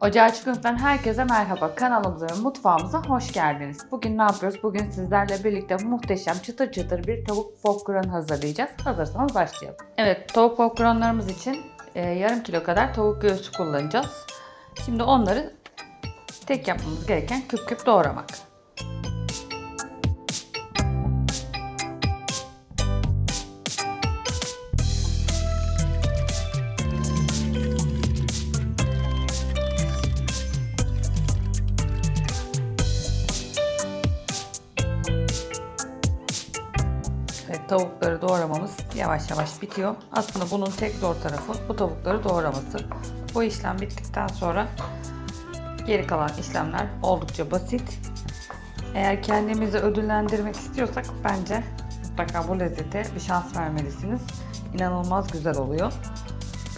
Ocağı Çıkıntı'dan herkese merhaba. Kanalımıza ve mutfağımıza hoş geldiniz. Bugün ne yapıyoruz? Bugün sizlerle birlikte muhteşem çıtır çıtır bir tavuk popcorn hazırlayacağız. Hazırsanız başlayalım. Evet, tavuk popcornlarımız için e, yarım kilo kadar tavuk göğsü kullanacağız. Şimdi onları tek yapmamız gereken küp küp doğramak. Tavukları doğramamız yavaş yavaş bitiyor. Aslında bunun tek zor tarafı bu tavukları doğraması. Bu işlem bittikten sonra geri kalan işlemler oldukça basit. Eğer kendimizi ödüllendirmek istiyorsak bence mutlaka bu lezzete bir şans vermelisiniz. İnanılmaz güzel oluyor.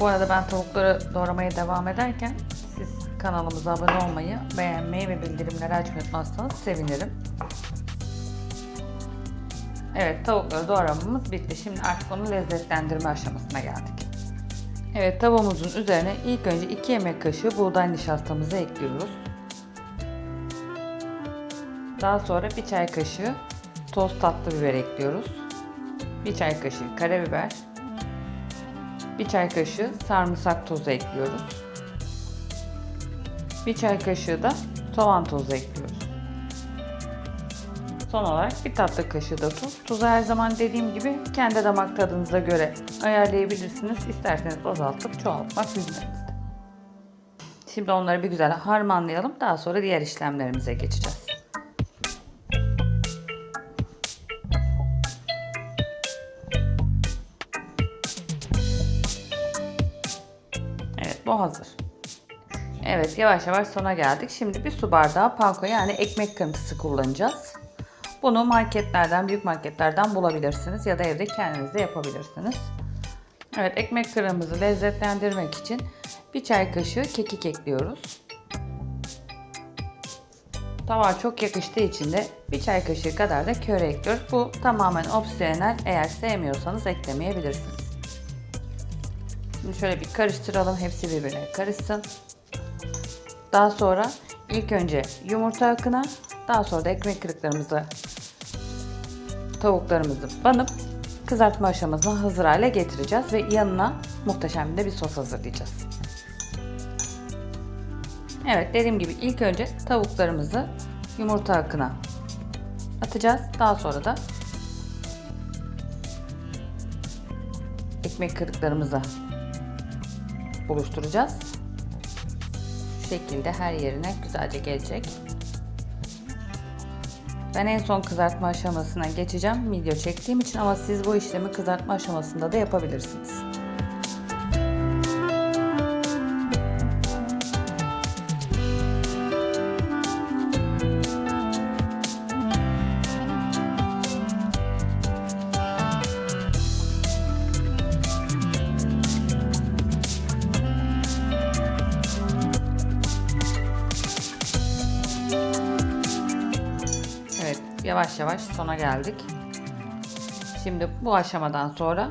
Bu arada ben tavukları doğramaya devam ederken siz kanalımıza abone olmayı, beğenmeyi ve bildirimleri açmayı unutmazsanız sevinirim. Evet tavukları doğramamız bitti. Şimdi artık onun lezzetlendirme aşamasına geldik. Evet tavuğumuzun üzerine ilk önce 2 yemek kaşığı buğday nişastamızı ekliyoruz. Daha sonra bir çay kaşığı toz tatlı biber ekliyoruz. Bir çay kaşığı karabiber. Bir çay kaşığı sarımsak tozu ekliyoruz. Bir çay kaşığı da soğan tozu ekliyoruz. Son olarak bir tatlı kaşığı da tuz. Tuzu her zaman dediğim gibi kendi damak tadınıza göre ayarlayabilirsiniz. İsterseniz azaltıp çoğaltmak sizin elinizde. Şimdi onları bir güzel harmanlayalım. Daha sonra diğer işlemlerimize geçeceğiz. Evet bu hazır. Evet yavaş yavaş sona geldik. Şimdi bir su bardağı panko yani ekmek kırıntısı kullanacağız. Bunu marketlerden, büyük marketlerden bulabilirsiniz ya da evde kendiniz de yapabilirsiniz. Evet ekmek kırığımızı lezzetlendirmek için bir çay kaşığı kekik ekliyoruz. Tabağa çok yakıştığı için de bir çay kaşığı kadar da köre ekliyoruz. Bu tamamen opsiyonel. Eğer sevmiyorsanız eklemeyebilirsiniz. Şimdi şöyle bir karıştıralım. Hepsi birbirine karışsın. Daha sonra ilk önce yumurta akına, daha sonra da ekmek kırıklarımızı tavuklarımızı banıp kızartma aşamasına hazır hale getireceğiz ve yanına muhteşem de bir sos hazırlayacağız. Evet dediğim gibi ilk önce tavuklarımızı yumurta akına atacağız. Daha sonra da ekmek kırıklarımızı buluşturacağız. Şu şekilde her yerine güzelce gelecek. Ben en son kızartma aşamasına geçeceğim video çektiğim için ama siz bu işlemi kızartma aşamasında da yapabilirsiniz. Yavaş yavaş sona geldik. Şimdi bu aşamadan sonra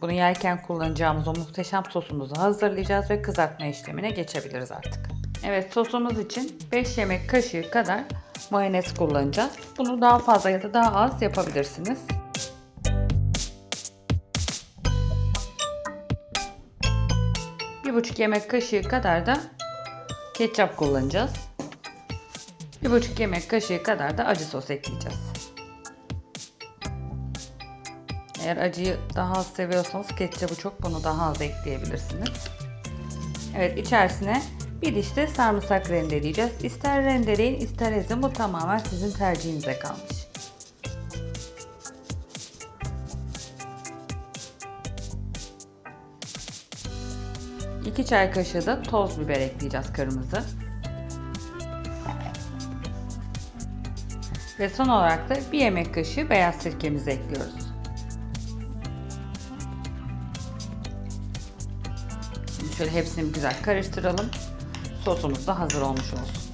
bunu yerken kullanacağımız o muhteşem sosumuzu hazırlayacağız ve kızartma işlemine geçebiliriz artık. Evet, sosumuz için 5 yemek kaşığı kadar mayonez kullanacağız. Bunu daha fazla ya da daha az yapabilirsiniz. Bir buçuk yemek kaşığı kadar da ketçap kullanacağız. Bir buçuk yemek kaşığı kadar da acı sos ekleyeceğiz. Eğer acıyı daha az seviyorsanız ketçabı çok bunu daha az ekleyebilirsiniz. Evet içerisine bir diş de sarımsak rendeleyeceğiz. İster rendeleyin ister ezin bu tamamen sizin tercihinize kalmış. İki çay kaşığı da toz biber ekleyeceğiz kırmızı. Ve son olarak da bir yemek kaşığı beyaz sirkemizi ekliyoruz. Şimdi şöyle hepsini güzel karıştıralım. Sosumuz da hazır olmuş olsun.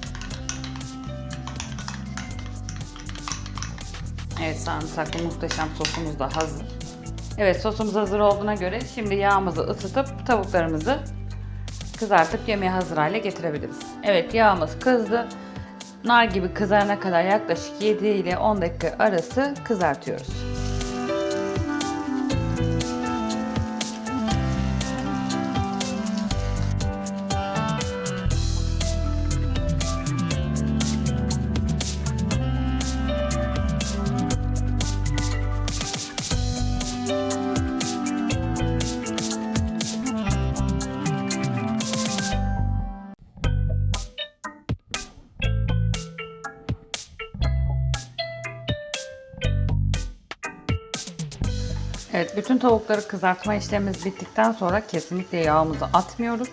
Evet sarımsaklı muhteşem sosumuz da hazır. Evet sosumuz hazır olduğuna göre şimdi yağımızı ısıtıp tavuklarımızı kızartıp yemeğe hazır hale getirebiliriz. Evet yağımız kızdı. Nar gibi kızarana kadar yaklaşık 7 ile 10 dakika arası kızartıyoruz. Evet, bütün tavukları kızartma işlemimiz bittikten sonra kesinlikle yağımızı atmıyoruz.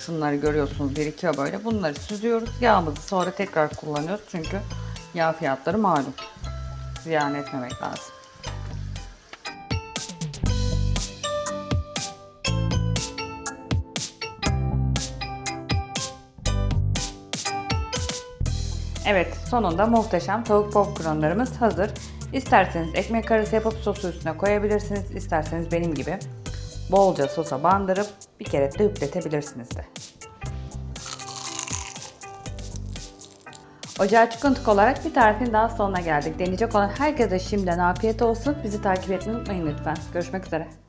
Şunları görüyorsunuz birikiyor böyle. Bunları süzüyoruz. Yağımızı sonra tekrar kullanıyoruz çünkü yağ fiyatları malum. Ziyan etmemek lazım. Evet, sonunda muhteşem tavuk popcornlarımız hazır. İsterseniz ekmek arası yapıp sosu üstüne koyabilirsiniz. İsterseniz benim gibi bolca sosa bandırıp bir kere de üpletebilirsiniz de. Ocağa Çıkıntık olarak bir tarifin daha sonuna geldik. Deneyecek olan herkese şimdiden afiyet olsun. Bizi takip etmeyi unutmayın lütfen. Görüşmek üzere.